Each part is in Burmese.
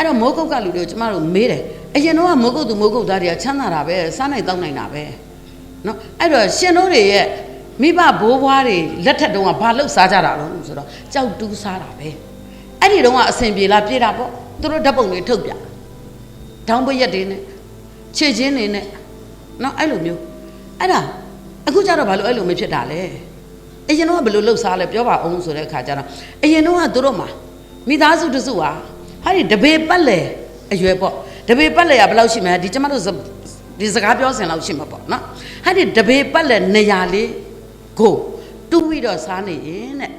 အဲ့တော့မိုးကုတ်ကလူတွေကိုကျမတို့မေးတယ်အရင်တော့ကမိုးကုတ်သူမိုးကုတ်သားတွေကချမ်းသာတာပဲစားနိုင်တောင်းနိုင်တာပဲနော်အဲ့တော့ရှင်တို့တွေရဲ့မိဘဘိုးဘွားတွေလက်ထက်တုန်းကဘာလှုပ်စားကြတာလဲဆိုတော့ကြောက်တူးစားတာပဲအဲ့ဒီတုန်းကအဆင်ပြေလားပြေတာပေါ့သူတို့ဓာတ်ပုံတွေထုတ်ပြဒေါင်းပရက်တွေနဲ့ခြေချင်းတွေနဲ့နော်အဲ့လိုမျိုးအဲ့ဒါအခုကျတော့ဘာလို့အဲ့လိုမဖြစ်တာလဲအရင်တော့ကဘယ်လိုလှုပ်စားလဲပြောပါအောင်ဆိုတဲ့အခါကျတော့အရင်တော့ကသူတို့မှာမိသားစုတစုဟာ ဟာဒီတပေပတ်လေအရွယ်ပေါ့တပေပတ်လေကဘယ်လောက်ရှိမလဲဒီကျမတို့စဒီစကားပြောစင်လောက်ရှိမှာပေါ့နော်ဟာဒီတပေပတ်လေနေရာလေးကိုတူးပြီးတော့စားနေရင်တဲ့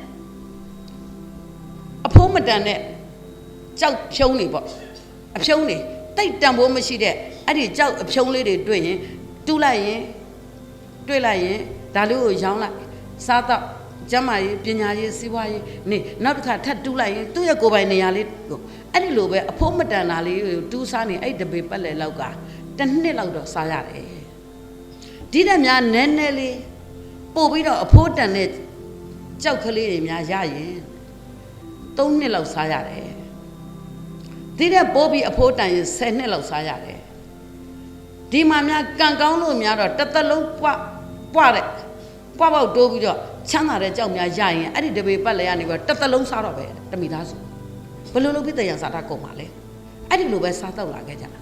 အဖိုးမတန်တဲ့ကြောက်ဖြုံးနေပေါ့အဖြုံးနေတိတ်တန်ဖိုးမရှိတဲ့အဲ့ဒီကြောက်အဖြုံးလေးတွေတွေ့ရင်တူးလိုက်ရင်တွေ့လိုက်ရင်ဒါလေးကိုရောင်းလိုက်စားတော့ ကျမ်းမာရေးပညာရေးစီးပွားရေးနေနောက်တစ်ခါထပ်တူးလိုက်ရင်သူ့ရဲ့ကိုယ်ပိုင်နေရာလေးကိုအဲ့ဒီလိုပဲအဖိုးမတန်တာလေးကိုတူးစားနေအဲ့တပေပတ်လေလောက်ကတစ်နှစ်လောက်တော့စားရတယ်ဒီတက်များနည်းနည်းလေးပို့ပြီးတော့အဖိုးတန်တဲ့ကြောက်ကလေးတွေများရရင်၃နှစ်လောက်စားရတယ်ဒီတဲ့ပိုးပြီးအဖိုးတန်ရင်10နှစ်လောက်စားရတယ်ဒီမှာများကံကောင်းလို့များတော့တစ်သက်လုံးပွားပွားတဲ့ ပွားပေါက်တိုးပြီးတော့ချမ်းသာတဲ့ကြောက်များရရင်အဲ့ဒီတပေပတ်လေကနေပြီးတော့တစ်သက်လုံးစားတော့ပဲတမိသားစုဘယ်လိုလုပ်ပြီးတရားစားတာကုန်ပါလဲအဲ့ဒီလိုပဲစားတော့လာခဲ့ကြတာ